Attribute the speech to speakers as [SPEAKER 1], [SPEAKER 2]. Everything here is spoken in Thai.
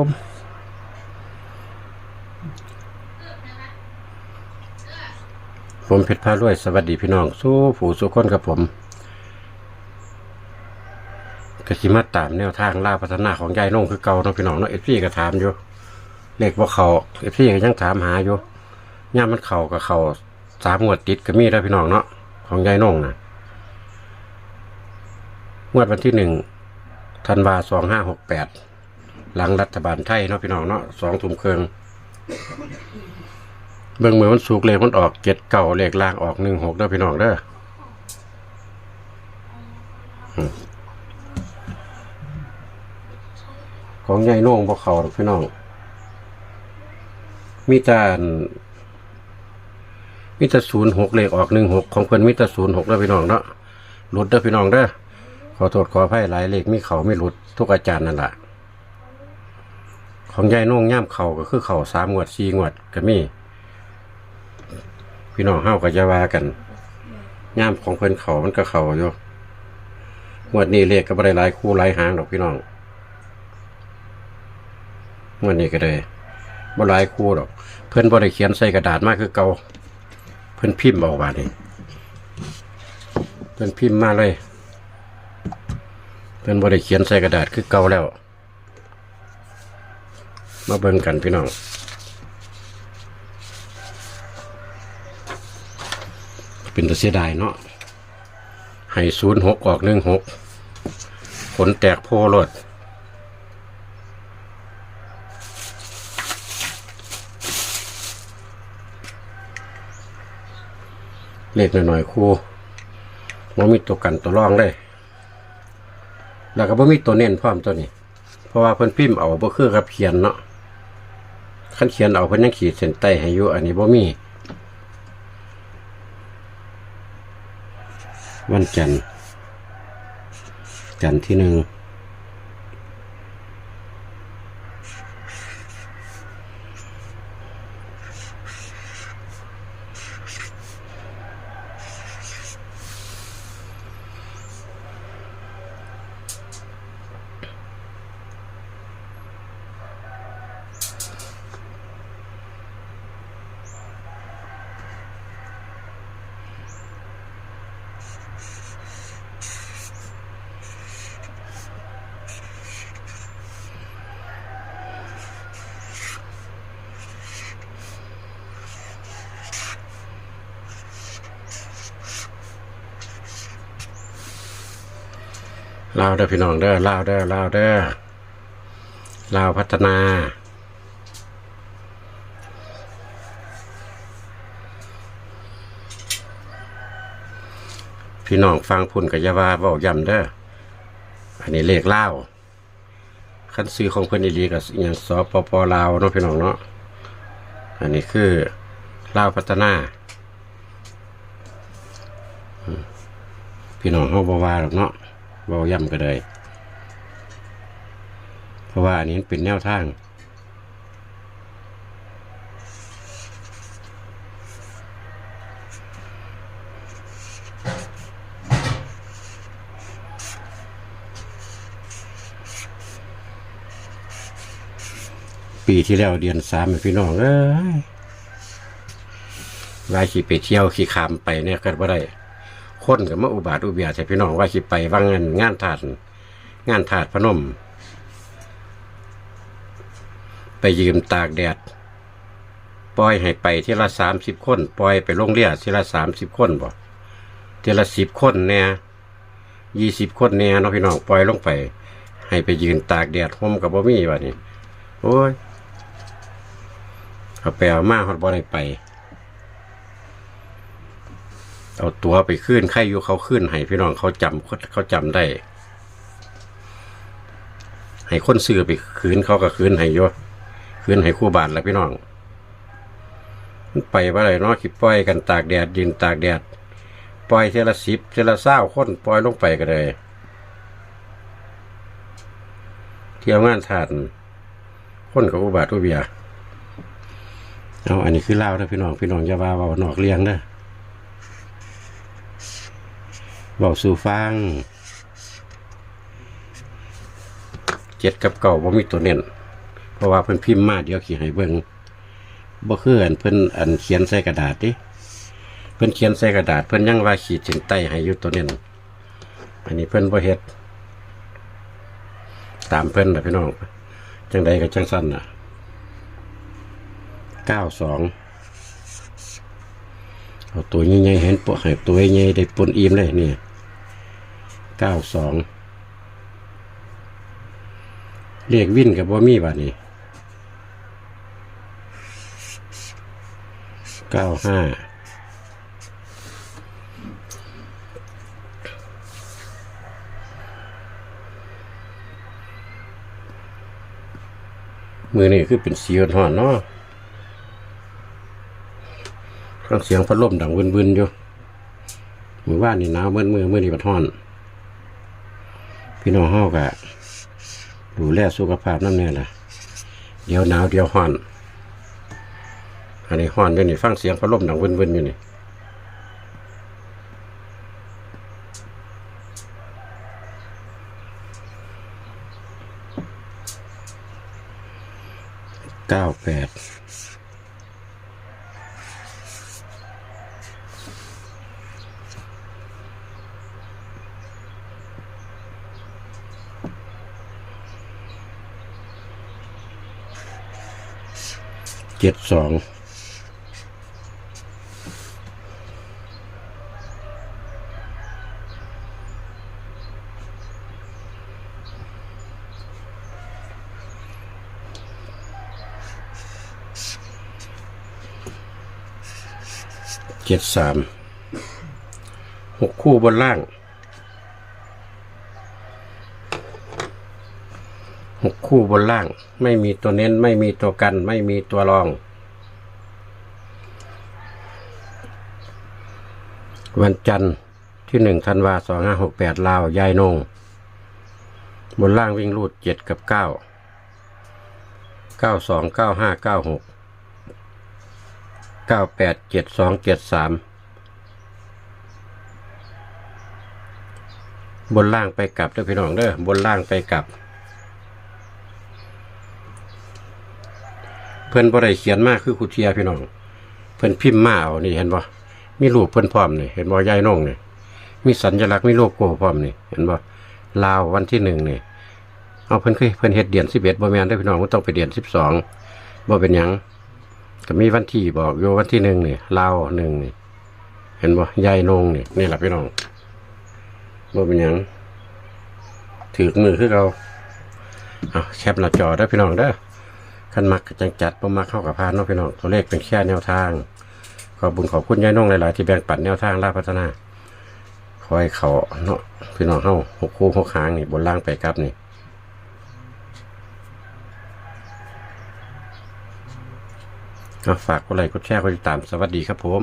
[SPEAKER 1] ผมผมเพชรพารวยสวัสดีพี่น้อง สู้ผู้สู้คนกับผมกสิมาตามแนวทางล่าพัฒนาของยายน้องคือเก่าเนาะพี่น้องเนาะเอฟซีก็ถามอยู่เลขว่าเขาเอฟซีก็ยังถามหาอยู่ย่ามมันเข่ากับเข่าสามงวดติดก็มีแล้วพี่น้องเนาะของยายน้องนะงวดวันที่หนึ่งธันวาสองห้าหกแปด หลังรัฐบาลไทยเนาะพี่น้องเนาะสองทุ่มครึ่งเบิ่งมือมันสูกเลขมันออกเจ็ดเก่าเลขล่างออกหนึ่งหกเด้อพี่น้องเด้อของใหญ่โน่งพวกเขาดอกพี่น้อง มีแต่อันมีแต่ศูนย์หกเลขออกหนึ่งหกของเพิ่นมีแต่ศูนย์หกเด้อพี่น้องเนาะหลุดเด้อพี่น้องเด้อขอโทษขออภัยหลายเลขมีเขาไม่หลุดทุกอาจารย์นั่นแหละ ของยายน้องย่ามเข่าก็คือเข่าสามงวดสี่งวดก็มีพี่น้องเฮาก็จะว่ากันย่ามของเพิ่นเข่ามันก็เข่าอยู่งวดนี้เลขก็บ่ได้หลายคู่หลายหางดอกพี่น้องงวดนี้ก็ได้บ่หลายคู่ดอก เพิ่นบ่ได้เขียนใส่กระดาษมากคือเก่าเพิ่นพิมพ์เอาว่านี่เพิ่นพิมพ์มาเลยเพิ่นบ่ได้เขียนใส่กระดาษคือเก่าแล้ว มาเบิ่งกันพี่น้องเป็นตัวเสียดายเนาะให้ศูนย์หกออกหนึ่งหกผลแตกโพรดเลขหน่อยๆครูมันมีตัวกันตัวร่องเลยแล้วก็บ่มีตัวเน้นพร้อมตัวนี้ เพราะว่าเพิ่นพิมพ์เอาบ่คือกับเขียนเนาะ ขันเขียนเอาเพิ่นยังขีดเส้นใต้ให้อยู่อันนี้บ่มี วันจันทร์จันทร์ที่หนึ่ง ลาวเด้อพี่น้องเด้อลาวเด้อลาวเด้อลาวพัฒนา พี่น้องฟังพุ่นกับยาวาเว้าย่ำเด้ออันนี้เลขเล่าวคันซื้อของเพิ่นอีหลีกับอย่างสปปลาวเนาะพี่น้องเนาะอันนี้คือเล่าพัฒนาพี่น้องเฮาบ่ว่าหรอกเนาะ เว้าย่ำก็ได้ เพราะว่าอันนี้เป็นแนวทาง ปีที่แล้วเดือนสามพี่น้องเอ้ยว่าขี่ไปเที่ยวขี่ขามไปเนี่ยก็บ่ได้ คนกับมาอุบาทอุเบียใช่พี่น้องว่าขีไปว่างงานงานถาดงานถาดพนม ไปยืมตากแดดปล่อยให้ไปทีละสามสิบคนปล่อยไปลงเรียทีละสามสิบคนบ่ทีละสิบคนเนี่ยยี่สิบคนเนี่ยเนาะพี่น้องปล่อยลงไป ให้ไปยืนตากแดดห่มกับบ่มีวะนี่โอ้ยเอาไปเอามาฮอดบ่ได้ไป เอาตัวไปขึ้นใครอยู่เขาขึ้นให้พี่น้องเขาจำเขาเขาจำได้ ให้คนซื้อไปคืนเขาก็คืนให้อยคืนให้คู่บาทแล้วพี่น้องมันไปว่าไรเนาะคิดปล่อยกันตากแดดยืนตากแดดปล่อยเทละสิบเทละเศร้าคนปล่อยลงไปก็เลยเที่ยวงานทานคนกับอุบาทอุเบียเอาอันนี้คือเล่านะพี่น้องพี่น้องอย่าว่าว่านอกเลี้ยงนะ เบาสู่ฟังเจ็ดกับเก่าบ่มีตัวเน้นเพราะว่าเพิ่นพิมพ์มาเดี๋ยวขี่ให้เบิ่งบ่คืออันเพิ่นอันเขียนใส่กระดาษดิเพิ่นเขียนใส่กระดาษ เพิ่นยังว่าขีดเส้นใต้ให้อยู่ตัวเน้นอันนี้เพิ่นบ่เฮ็ดตามเพิ่นนะพี่น้องจังใดก็จังสั้นน่ะเก้าสองเอาตัวใหญ่ๆเห็นปวให้ตัวใหญ่ได้ปนอิ่มเลยเนี่เก้าสองเรียกวินกับบ่ามีบานี้เก้าห้ามือนี่คือเป็นสีอ่อนเนาะเครื่องเสียงพัดลมดังวินๆอยู่มือว่านนี่หนาวเมื่อมือเมื่อนี่พัดฮ้อน พี่น้องเฮากะดูแลสุขภาพน้ำแน่ล่ะ เดี๋ยวหนาวเดี๋ยวฮ้อน อันนี้ฮ้อนอยู่นี่ฟังเสียงพัดลมดังวินๆอยู่นี่เก้าแปด เจ็ดสองเจ็ดสามหกคู่บนล่างหก คู่บนล่าง ไม่มีตัวเน้นไม่มีตัวกัน ไม่มีตัวรอง วันจันทร์ที่หนึ่งธันวาสองห้าหกแปดลาวยายนง บนล่างวิ่งรูดเจ็ดกับเก้าเก้าสองเก้าห้าเก้าหกเก้าแปดเจ็ดสองเจ็ดสามบนล่างไปกลับเด้อพี่น้องเด้อบนล่างไปกลับ เพิ่นบ่ได้เขียนมากคือครูเทียพี่น้อง เพิ่นพิมพ์มาเอานี่เห็นบ่มีรูปเพิ่นพร้อมนี่เห็นบ่ยายน้องนี่มีสัญลักษณ์มีโลโก้พร้อมนี่เห็นบ่ลาววันที่หนึ่งนี่เอาเพิ่นเคยเพิ่นเฮ็ดเดือน11บ่แม่นเด้พี่น้องมันต้องไปเดือน12บ่เป็นหยังก็มีวันที่บอกอยู่วันที่หนึ่งนี่ลาวหนึ่งนี่เห็นบ่ยายนงนี่นี่แหละพี่น้องบ่เป็นหยังถือมือคือเราเอาแคปหน้าจอได้พี่น้องเด้อ ขันมักจังจัดประมาเข้ากับพานน้องพี่น้องตัวเลขเป็นแค่แนวทาง ขอบุญขอบคุณยายน้องหลายๆที่แบ่งปันแนวทางล่าพัฒนา คอยเขาเนาะพี่น้องเข้าหกคู่หกหางนี่บนล่างไปครับนี่ฝากกดไลค์กดแชร์กดติดตามสวัสดีครับผม